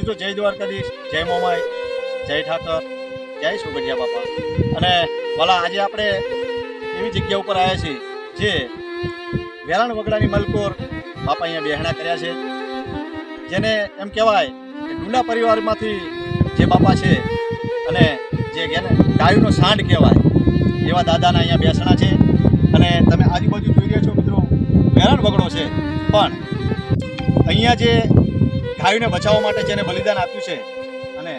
મિત્રો જય દ્વારકાધીશ, જય મોમાઈ, જય ઠાકર, જય સુગઢિયા બાપા. અને ભલા આજે આપણે એવી જગ્યા ઉપર આવ્યા છીએ જે વેરાણ વગડાની મલકોર બાપા અહીંયા બેહણા કર્યા છે. જેને એમ કહેવાય કે ડુંડા પરિવારમાંથી જે બાપા છે અને જે ગાયુનો સાંડ કહેવાય, એવા દાદાના અહીંયા બેસણા છે. અને તમે આજુબાજુ જોઈ રહ્યા છો મિત્રો, વેરાણ વગડો છે. પણ અહીંયા જે ગાયોને બચાવવા માટે જેને બલિદાન આપ્યું છે અને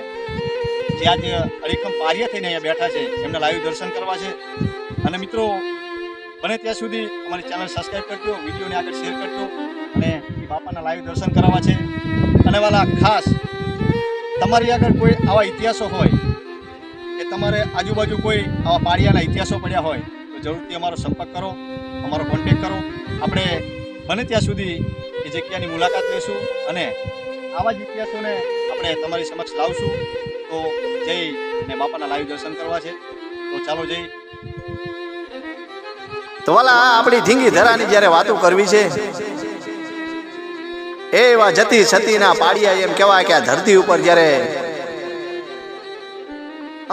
જે આજે અડીખમ પારિયા થઈને અહીંયા બેઠા છે, એમને લાઈવ દર્શન કરવા છે. અને મિત્રો, બને ત્યાં સુધી અમારી ચેનલ સબસ્ક્રાઈબ કરજો, વિડીયોને આગળ શેર કરજો અને બાપાના લાઈવ દર્શન કરાવવા છે. અને વાલા ખાસ, તમારી આગળ કોઈ આવા ઇતિહાસો હોય, કે તમારે આજુબાજુ કોઈ આવા પાળિયાના ઇતિહાસો પડ્યા હોય, તો જરૂરથી અમારો સંપર્ક કરો, અમારો કોન્ટેક કરો. આપણે બને ત્યાં સુધી એ જગ્યાની મુલાકાત લઈશું અને આવા જ ઇતિહાસોને આપણે તમારી સમક્ષ લાવશું. તો જઈ અને બાપાના લાઈવ દર્શન કરવા છે. તો ચાલો જઈ તો વાલા આપણી ધીંગી ધરાની જ્યારે વાતો કરવી છે, એવા જતી સતીના પાડિયા એમ કહેવાય કે આ ધરતી ઉપર જ્યારે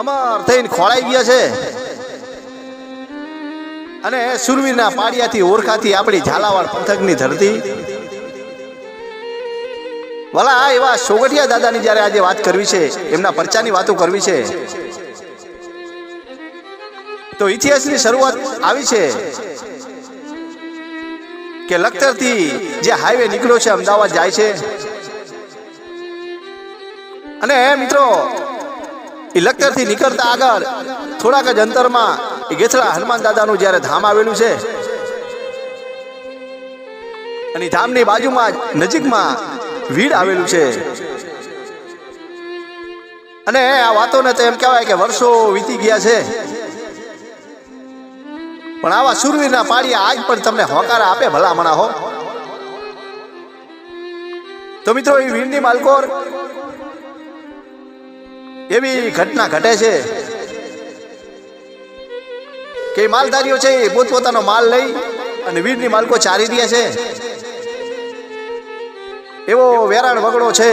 અમર થઈને ખોળાઈ ગયા છે, અને સુરવીરના પાડિયાથી ઓળખાતી આપણી ઝાલાવાડ પંથકની ધરતી વાલા એવા સોગઠિયા દાદાની જ્યારે આજે વાત કરવી છે, એમના પરચાની વાતો કરવી છે. તો ઇતિહાસની શરૂઆત આવી છે કે લખતરથી જે હાઈવે નીકળ્યો છે, અમદાવાદ જાય છે. અને મિત્રો, એ લખતરથી નીકળતા આગળ થોડાક જ અંતરમાં એ ગેથળા હનુમાન દાદાનું જ્યારે ધામ આવેલું છે. અને ધામની બાજુમાં જ નજીકમાં વીડ આવેલું છે. અને આ વાતોને તો એમ કહેવાય કે વર્ષો વીતી ગયા છે. પણ આવા સુરવીરના પાડિયા આજ પણ તમને હોકારા આપે ભલામણા હો. તો મિત્રો, એ વીરની માલકોર એવી ઘટના ઘટે છે કે માલધારીઓ છે એ પોતપોતાનો માલ લઈ અને વીરની માલકો ચારી દે છે. એવો વેરાણ વગડો છે.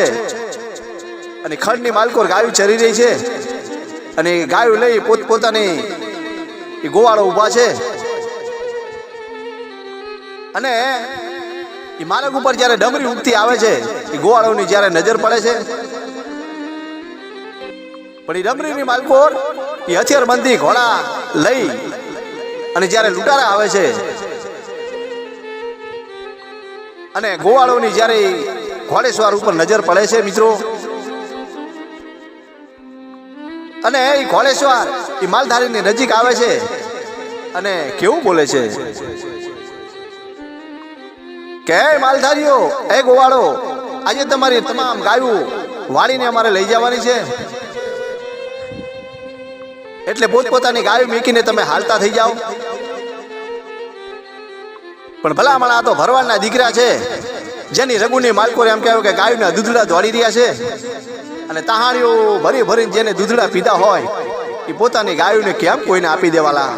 અને ખંડની માલકોર ગાયું ચરી રહી છે. અને ગાયું લઈ પોતપોતાની ગોવાળો ઊભા છે. અને એ માર્ગ ઉપર જ્યારે ડમરી ઉગતી આવે છે, એ ગોવાળોની જ્યારે નજર પડે છે. પણ એ ડમરીની માલકોર એ હથિયારબંધી ઘોડા લઈ અને જ્યારે લૂંટારા આવે છે. અને ગોવાળોની જ્યારે ઈ ઘોડેસવાર ઉપર નજર પડે છે મિત્રો. અને એ ઘોડેસવાર એ માલધારીની નજીક આવે છે. અને કેવું બોલે છે? કે માલધારીઓ, એ ગોવાળો, આજે તમારી તમામ ગાયું વાળીને અમારે લઈ જવાની છે. એટલે પોતપોતાની ગાયું મેકીને તમે હાલતા થઈ જાઓ. પણ ભલામણ આ તો ભરવાડના દીકરા છે. જેની રઘુની માલકોરે એમ કહેવાય કે ગાયના દૂધડા દોડી રહ્યા છે. અને તહાણીઓ ભરી ભરીને જેને દૂધડા પીધા હોય, એ પોતાની ગાયોને કેમ કોઈને આપી દેવાલા?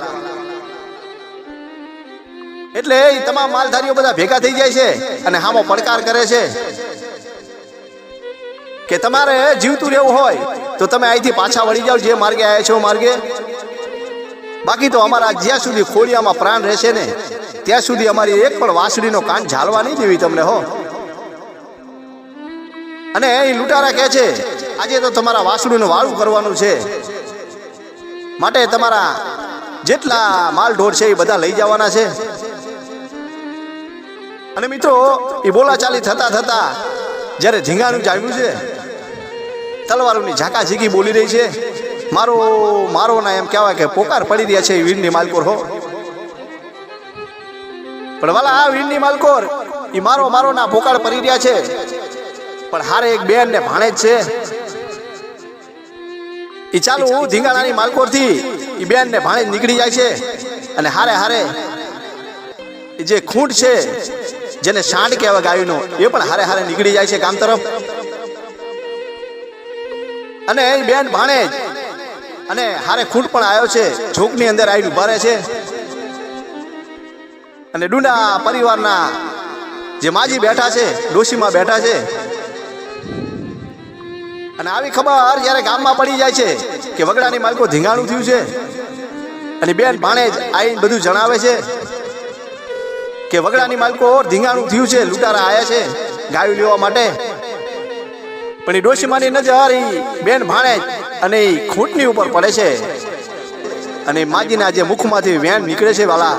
એટલે એ તમામ માલધારીઓ બધા ભેગા થઈ જાય છે અને હામો પડકાર કરે છે. કે તમારે જીવતું રહેવું હોય, તો તમે અહીંથી પાછા વળી જાઓ, જે માર્ગે આવ્યા છો માર્ગે. બાકી તો અમારા જ્યાં સુધી ખોડિયામાં પ્રાણ રહેશે ને ત્યાં સુધી અમારી એક પણ વાંસળીનો કાન ઝાલવા નહીં દેવી તમને, હો. અને એ લૂંટારા કહે છે, આજે તો તમારા વાસળીનું વાળું કરવાનું છે. માટે તમારા જેટલા માલ ઢોર છે એ બધા લઈ જવાના છે. અને મિત્રો, એ બોલાચાલી થતા થતા જ્યારે ઝીંગાનું જામ્યું છે, તલવારોની ઝાકા ઝીકી બોલી રહી છે, મારો મારો ના એમ કહેવાય કે પોકાર પડી રહ્યા છે એ વીરની માલકોર, હો. પણ વાલા આ વીરની માલકોર એ મારો મારો ના ભોકાળ પડી રહ્યા છે. પણ હારે એક બેન ને ભાણે જ છે. એ ચાલુ ધીંગાણાની માલકોરથી એ બેન ને ભાણે નીકળી જાય છે. અને હારે હારે જે ખૂંટ છે જેને સાંડ કહેવાય ગાયનો એ પણ હારે હારે નીકળી જાય છે ગામ તરફ. અને એ બેન ભાણે જ અને હારે ખૂંટ પણ આવ્યો છે ઝોકની અંદર આવીને ઊભા રહે છે. અને ડુંડા પરિવારના જે માજી બેઠા છે, ડોશીમાં બેઠા છે. અને આવી ખબર જ્યારે ગામમાં પડી જાય છે કે વગડાની માલકો ધીંગાણું થયું છે. અને બેન ભાણે જ આવીને બધું જણાવે છે કે વગડાની માલકો ધીંગાણું થયું છે, લૂંટારા આવ્યા છે, ગાયું લેવા માટે. પણ એ ડોશીમાની નજર એ બેન ભાણે અને એ ખૂંટની ઉપર પડે છે. અને માજીના જે મુખમાંથી વેણ નીકળે છે વાલા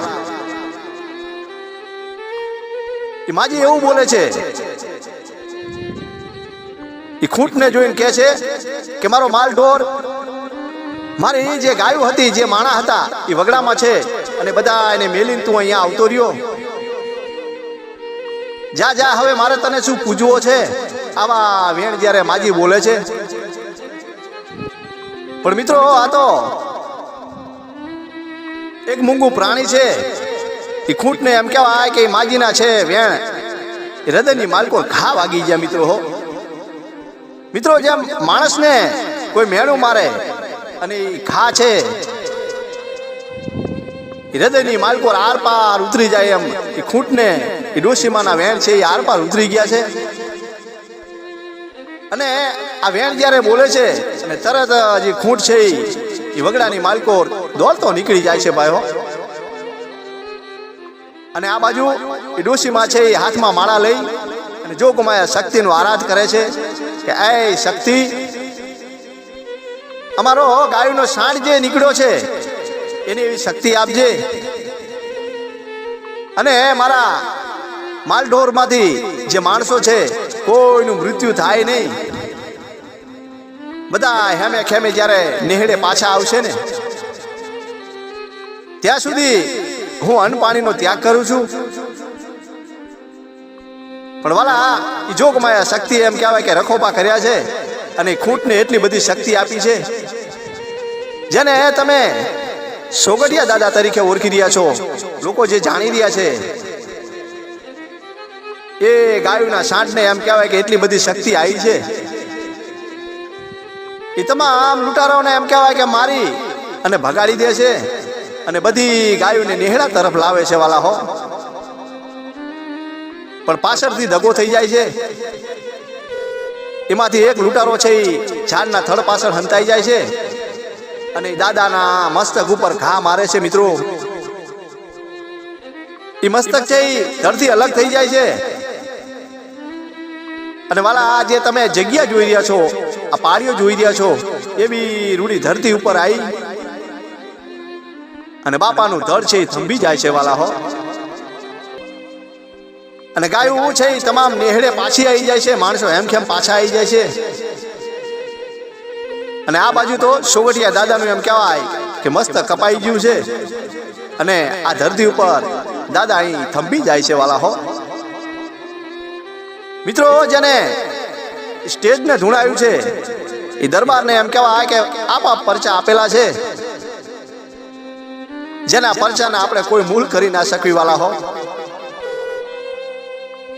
એ માજી એવું બોલે છે. એ ખૂંટને જોઈને કહે છે કે મારો માલ ઢોર, મારી જે ગાયો હતી, જે માણા હતા એ વગડામાં છે અને બધા એને મેલીને તું અહીંયા આવતો રહ્યો. જા જા, હવે મારે તને શું પૂજવો છે? આવા વેણ જ્યારે માજી બોલે છે. પણ મિત્રો, આ તો એક મૂંગું પ્રાણી છે. એ ખૂંટને એમ કહેવાય કે માગીના છે, વેણ. એ હૃદયની માલકો ઘા વાગી ગયા મિત્રો હો. મિત્રો જેમ માણસને કોઈ મેળું મારે અને ઘા છે હૃદયની માલકો આરપાર ઉતરી જાય એમ. એ ખૂંટને એ ડોશીમાના વેણ છે, એ આરપાર ઉતરી ગયા છે. અને આ વેણ જ્યારે બોલે છે અને તરત જે ખૂંટ છે, એ વગડાની માલકો દોડતો નીકળી જાય છે ભાઈઓ અને આ બાજુ એ ડોશીમાં છે, એ હાથમાં માળા લઈ અને જોગમાયા શક્તિનો આરાધ કરે છે કે, એ શક્તિ, અમારો ગાયનો સાંડ જે નીકળ્યો છે, એની એવી શક્તિ આપજે. અને મારા માલઢોરમાંથી જે માણસો છે, કોઈનું મૃત્યુ થાય નહીં. બધા હેમે ખેમે જ્યારે નેહડે પાછા આવશે ને, ત્યાં સુધી હું અન્ન પાણીનો ત્યાગ કરું છું. પણ વાલા જોગમાયા શક્તિ એમ કહેવાય કે રખોપા કર્યા છે અને ખૂંટને એટલી બધી શક્તિ આપી છે. જેને તમે સોગડિયા દાદા તરીકે ઓળખી રહ્યા છો, લોકો જે જાણી રહ્યા છે, એ ગાયુના સાંઠને એમ કહેવાય કે એટલી બધી શક્તિ આવી છે. એ તમામ લૂંટારાઓને એમ કહેવાય કે મારી અને ભગાડી દે છે. અને બધી ગાયોને નેહડા તરફ લાવે છે વાલા હો. પણ પાછળથી દગો થઈ જાય છે. એમાંથી એક લૂંટારો છે એ ઝાડના થડ પાછળ હંતાઈ જાય છે. અને દાદાના મસ્તક ઉપર ઘા મારે છે મિત્રો. એ મસ્તક છે એ ધરથી અલગ થઈ જાય છે. અને વાલા આ જે તમે જગ્યા જોઈ રહ્યા છો, આ પાળીઓ જોઈ રહ્યા છો એવી રૂડી ધરતી ઉપર આવી અને બાપાનું ધડ છે એ થંભી જાય છે વાલા હો. અને ગાયું છે એ તમામ નેહડે પાછી આવી જાય છે, માણસો એમ કેમ પાછા આવી જાય છે? અને આ બાજુ તો સોગઠિયા દાદાનું એમ કહેવાય કે મસ્ત કપાઈ ગયું છે. અને આ ધરતી ઉપર દાદા અહીં થંભી જાય છે વાલા હો. મિત્રો, જેને સ્ટેજને ધૂણાયું છે, એ દરબારને એમ કહેવાય કે આપા પરચા આપેલા છે. જેના પરચાને આપણે કોઈ મૂળ કરી ના શકવી વાલા હો.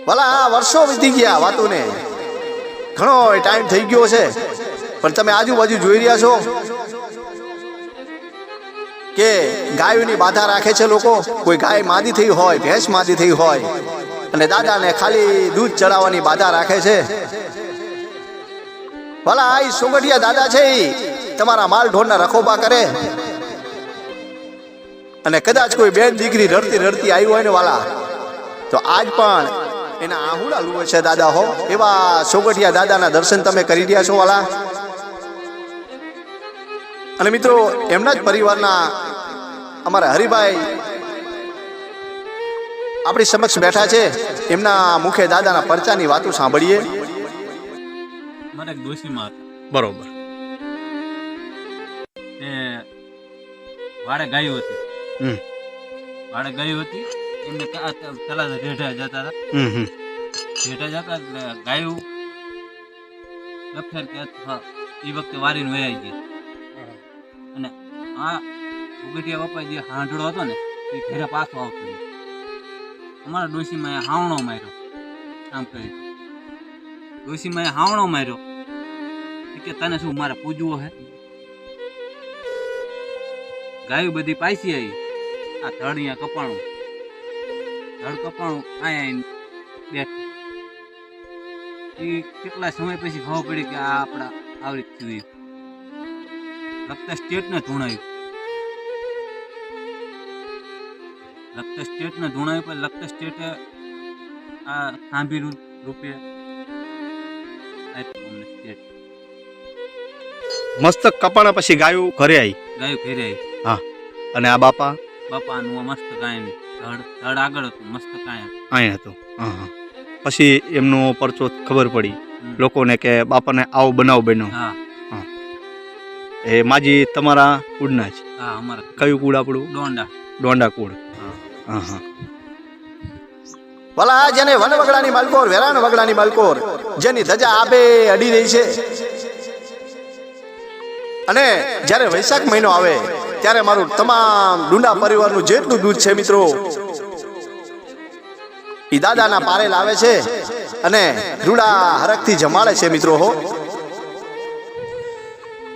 ભલા આ વર્ષો વીતી ગયા વાતોને. ઘણો ટાઈમ થઈ ગયો છે, પણ તમે આજુબાજુ જોઈ રહ્યા છો કે ગાયોની બાધા રાખે છે લોકો. કોઈ ગાય માદી થઈ હોય, ભેંસ માદી થઈ હોય, અને દાદાને ખાલી દૂધ ચડાવવાની બાધા રાખે છે. ભલા આ ઈ સોગડિયા દાદા છે તમારા માલ ઢોરના રખોબા કરે. અને કદાચ કોઈ બેન દીકરી રડતી રડતી આવી હોય ને વાલા તો આજ પણ એના આહુડા લુવે છે દાદા હો. એવા સોગઠિયા દાદાના દર્શન તમે કરી રહ્યા છો વાલા. અને મિત્રો એમના જ પરિવારના અમારા હરિભાઈ આપણી સમક્ષ બેઠા છે. એમના મુખે દાદાના પરચાની વાતો સાંભળીએ. મારે એક ડોશીમાં બરોબર. એ વાડે ગાયું હતી. હમ. ગઈ ગાયો હતી. એમને પેલા રેઢા જતા હતા. રેઢા જતા એટલે ગાયું. લફેર કે એ વખતે વારીને વયાઈ ગયા. અને આ ઉગટિયા બાપા જે હાંડળો હતો ને એ ઘેરે પાછો આવતો અમારા ડોશીમાં એ હાવણો માર્યો. આમ કરી ડોશીમાં એ હાવણો માર્યો. કે તને શું મારે પૂજવો હે? ગાયું બધી પાસી આવી. આ ધડિયા કપાણું. ધડ કપાણું આઈને બેઠું. એ કેટલા સમય પછી ખબર પડી કે આ આપણા આવરી થયું લગતા સ્ટેટને ધૂણાયું. લગતા સ્ટેટને ધૂણાયું પણ લગતા સ્ટેટે આ ખાંભી રૂપે મસ્તક કપાણા પછી ગાયું ઘરે આવી ગાયું ઘરે આવી અને આ બાપા? બાપાનું મસ્ત કાયમ ધડ ધડ આગળ હતું મસ્ત કાયમ અહીં હતું. હા હા. પછી એમનો પરચો ખબર પડી. લોકોને કે બાપાને આવો બનાવ બન્યો. હા. એ માજી તમારા કુળના જ. હા અમારા કયું કુળ આપણું? ડોંડા. ડોંડા કુળ. હા. હા ભલા જેને વન વગડાની માલકોર વેરાણ વગડાની માલકોર જેની ધજા આબે અડી રહી છે. અને જ્યારે વૈશાખ મહિનો આવે ત્યારે મારું તમામ ડુંડા પરિવારનું જેટલું દૂધ છે મિત્રો, ઈ દાદાના પારે લાવે છે અને રૂડા હરખથી જમાડે છે મિત્રો હો.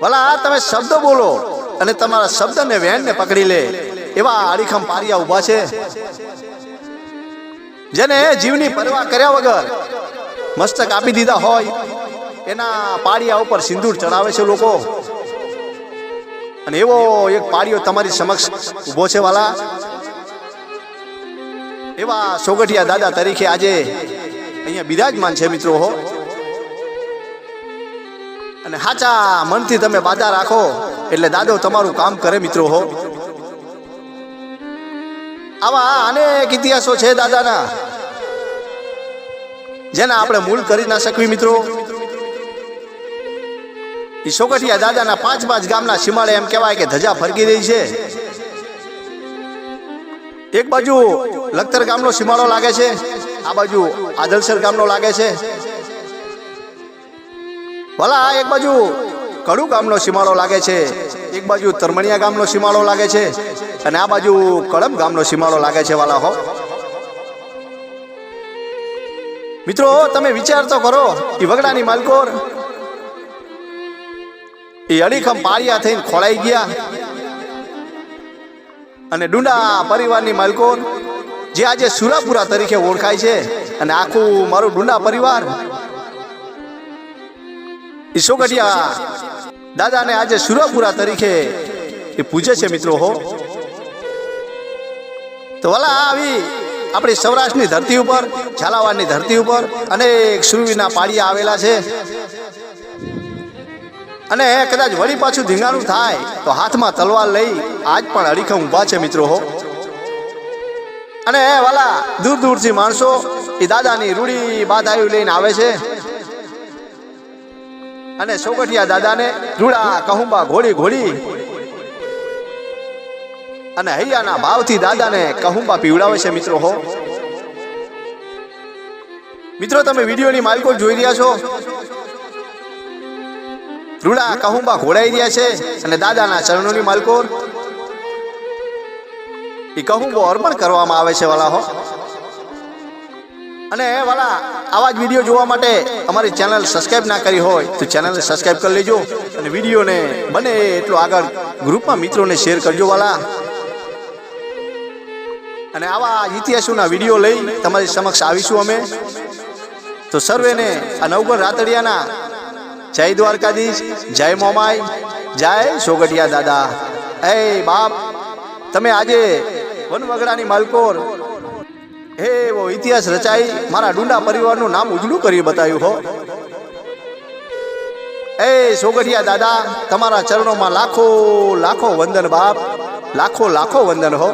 ભલા તમે શબ્દ બોલો અને તમારા શબ્દને વેણને પકડી લે, એવા અડીખમ પારિયા ઊભા છે. જેને જીવની પરવા કર્યા વગર મસ્તક આપી દીધા હોય, એના પાડિયા ઉપર સિંદૂર ચડાવે છે લોકો. અને એવો એક પાડીઓ તમારી સમક્ષ ઊભો છે, વાલા. એવા સોગઠિયા દાદા તરીકે આજે અહીંયા બિરાજમાન છે, મિત્રો, હો. અને હાચા મનથી તમે બાધા રાખો એટલે દાદો તમારું કામ કરે, મિત્રો, હો. આવા અનેક ઇતિહાસો છે, દાદાના, જેના આપણે મૂળ કરી ના શકવી, મિત્રો. ઈ સોગઠિયા દાદાના પાંચ પાંચ ગામના સીમાડે એમ કહેવાય કે ધજા ફરકી રહી છે. એક બાજુ લખતર ગામનો સીમાડો લાગે છે, આ બાજુ આદલસર ગામનો લાગે છે. ભલા, એક બાજુ કડુ ગામનો સીમાડો લાગે છે, એક બાજુ તરમણિયા ગામનો સીમાડો લાગે છે અને આ બાજુ કળમ ગામનો સીમાડો લાગે છે, વાલા હો. મિત્રો, તમે વિચાર તો કરો એ વગડાની માલકોર એ અડીખમ પાળિયા થઈને ખોળાઈ ગયા. અને ડુંડા પરિવારની માલકો જે આજે સુરાપુરા તરીકે ઓળખાય છે, અને આખું મારું ડુંડા પરિવાર, એ સોગડિયા દાદાને આજે સુરાપુરા તરીકે એ પૂજે છે મિત્રો, હો. તો વલા આવી આપણી સૌરાષ્ટ્રની ધરતી ઉપર, ઝાલાવાડની ધરતી ઉપર અનેક સુરવીના પાળિયા આવેલા છે. અને કદાચ વળી પાછું ધીંગાણું થાય તો હાથમાં તલવાર લઈ આજ પણ અડીખમ ઊભા છે મિત્રો હો. અને એ વાલા, દૂર દૂરથી માણસો એ દાદાની રૂડી બાધાયું લઈને આવે છે. અને સોગઠિયા દાદાને રૂડા કહુંબા ઘોડી ઘોડી. અને હૈયાના ભાવથી દાદાને કહુંબા પીવડાવે છે મિત્રો હો. મિત્રો, તમે વિડીયોની માલિકો જોઈ રહ્યા છો? રૂડા કહુંબા ઘોડાઈ રહ્યા છે અને દાદાના ચરણોની માલકો એ કહુંબો અર્પણ કરવામાં આવે છે વાલા હો. અને વાલા, આવા જ વીડિયો જોવા માટે અમારી ચેનલ સબસ્ક્રાઇબ ના કરી હોય તો ચેનલને સબસ્ક્રાઇબ કરી લેજો અને વિડીયોને બને એટલો આગળ ગ્રુપમાં મિત્રોને શેર કરજો વાલા. અને આવા ઇતિહાસોના વીડિયો લઈ તમારી સમક્ષ આવીશું અમે. તો સર્વેને આ નવગર રાતડિયાના જય દ્વારકાધીશ, જય મોમાઈ, જય સોગટિયા દાદા. એ બાપ, તમે આજે વનવગડાની માલકોર હે એવો ઇતિહાસ રચાઈ મારા ડુંડા પરિવારનું નામ ઉજળું કરી બતાવ્યું હો. એ સોગઠિયા દાદા, તમારા ચરણોમાં લાખો લાખો વંદન બાપ, લાખો લાખો વંદન હો.